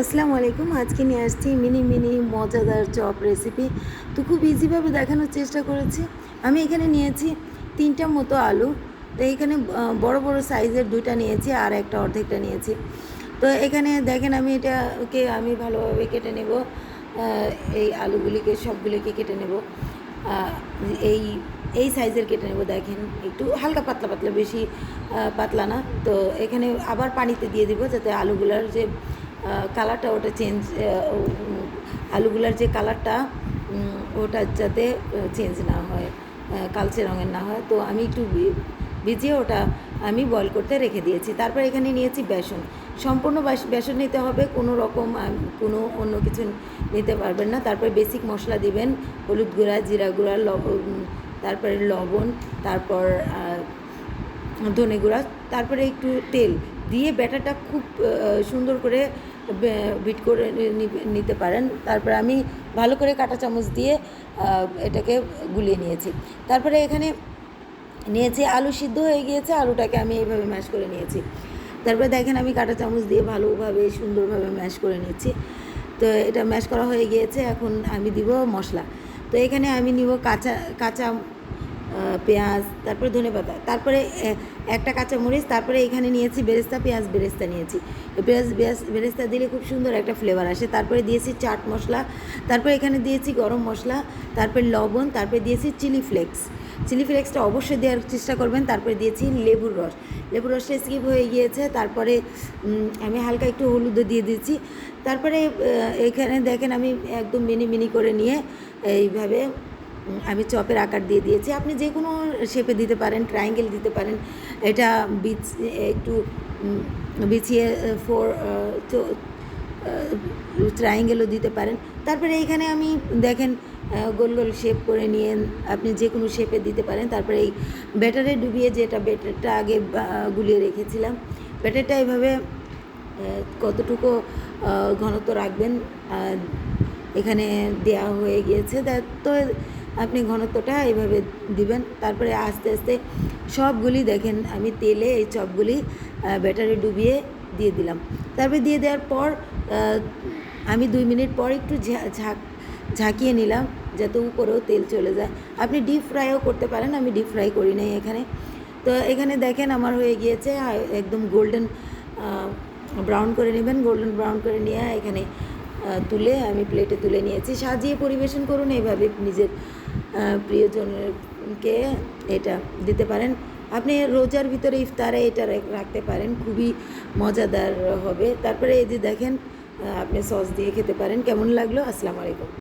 আসসালামু আলাইকুম আজকে নিয়ে আসছি মিনি মিনি মজাদার চপ রেসিপি তো খুব ইজিভাবে দেখানোর চেষ্টা করেছি। আমি এখানে নিয়েছি তিনটা মতো আলু। তো এখানে বড় বড় সাইজের দুইটা নিয়েছি আর একটা অর্ধেকটা নিয়েছি। তো এখানে দেখেন আমি এটাকে আমি ভালোভাবে কেটে নেব। এই আলুগুলিকে, সবগুলিকে কেটে নেব। এই এই সাইজের কেটে নেব, দেখেন। একটু হালকা পাতলা পাতলা, বেশি পাতলা না। তো এখানে আবার পানিতে দিয়ে দিব যাতে আলুগুলার যে কালারটা ওটা চেঞ্জ আলুগুলার যে কালারটা ওটা যাতে চেঞ্জ না হয় কালচে রঙের না হয়। তো আমি একটু ভিজিয়ে ওটা আমি বয়ল করতে রেখে দিয়েছি। তারপর এখানে নিয়েছি বেসন। সম্পূর্ণ বাস- বেসন নিতে হবে, কোনো রকম কোনো অন্য কিছু নিতে পারবেন না। তারপরে বেসিক মশলা দিবেন, হলুদ গুঁড়া, জিরা গুঁড়া লবণ তারপরে লবণ, তারপর ধনে গুঁড়া, তারপরে একটু তেল। দিয়ে ব্যাটারটা খুব সুন্দর করে বিট করে নিতে পারেন। তারপরে আমি ভালো করে কাঁটা চামচ দিয়ে এটাকে গুলিয়ে নিয়েছি। তারপরে এখানে নিয়েছি আলু সিদ্ধ হয়ে গিয়েছে, আলুটাকে আমি এইভাবে ম্যাশ করে নিয়েছি। তারপরে দেখেন আমি কাঁটা চামচ দিয়ে ভালোভাবে, সুন্দরভাবে ম্যাশ করে নিচ্ছি। তো এটা ম্যাশ করা হয়ে গিয়েছে, এখন আমি দিব মশলা। তো এখানে আমি নিব কাঁচা কাঁচা পেঁয়াজ, তারপরে ধনে পাতা, তারপরে একটা কাঁচা মরিচ, তারপরে এখানে নিয়েছি বেরেস্তা, পেঁয়াজ বেরেস্তা নিয়েছি। পেঁয়াজ পেঁয়াজ বেরেস্তা দিলে খুব সুন্দর একটা ফ্লেভার আসে। তারপরে দিয়েছি চাট মশলা, তারপরে এখানে দিয়েছি গরম মশলা, তারপরে লবণ, তারপরে দিয়েছি চিলি ফ্লেক্স। চিলি ফ্লেক্সটা অবশ্যই দেওয়ার চেষ্টা করবেন। তারপরে দিয়েছি লেবুর রস। লেবুর রসটা স্কিপ হয়ে গিয়েছে। তারপরে আমি হালকা একটু হলুদও দিয়ে দিয়েছি। তারপরে এখানে দেখেন আমি একদম মিনি মিনি করে নিয়ে এইভাবে আমি চপের আকার দিয়ে দিয়েছি। আপনি যে কোনো শেপে দিতে পারেন ট্রায়াঙ্গেল দিতে পারেন, এটা বিচ একটু বিছিয়ে ফোর ট্রায়াঙ্গেলও দিতে পারেন। তারপরে এইখানে আমি দেখেন গোল গোল শেপ করে নিয়ে আপনি যে কোনো শেপে দিতে পারেন। তারপরে এই ব্যাটারে ডুবিয়ে যেটা ব্যাটারটা আগে গুলিয়ে রেখেছিলাম। ব্যাটারটা এভাবে কতটুকু ঘনত্ব রাখবেন এখানে দেওয়া হয়ে গিয়েছে। তো আপনি ঘনত্বটা এভাবে দিবেন। তারপরে আস্তে আস্তে সবগুলি দেখেন, আমি তেলে এই চপগুলি ব্যাটারে ডুবিয়ে দিয়ে দিলাম। তারপরে দিয়ে দেওয়ার পর আমি দুই মিনিট পর একটু ঝাঁক, ঝাঁকিয়ে নিলাম যাতে উপরেও তেল চলে যায়। আপনি ডিপ ফ্রাইও করতে পারেন, আমি ডিপ ফ্রাই করি নাই এখানে। তো এখানে দেখেন আমার হয়ে গিয়েছে একদম গোল্ডেন ব্রাউন করে নেবেন। গোল্ডেন ব্রাউন করে নিয়ে এখানে তুলে আমি প্লেটে তুলে নিয়েছি। সাজিয়ে পরিবেশন করুন, এইভাবে নিজের প্রিয়জনকে এটা দিতে পারেন। আপনি রোজার ভিতরে ইফতারে এটা রাখতে পারেন, খুবই মজাদার হবে। তারপরে এই যে দেখেন আপনি সস দিয়ে খেতে পারেন। কেমন লাগল? আসসালামু আলাইকুম।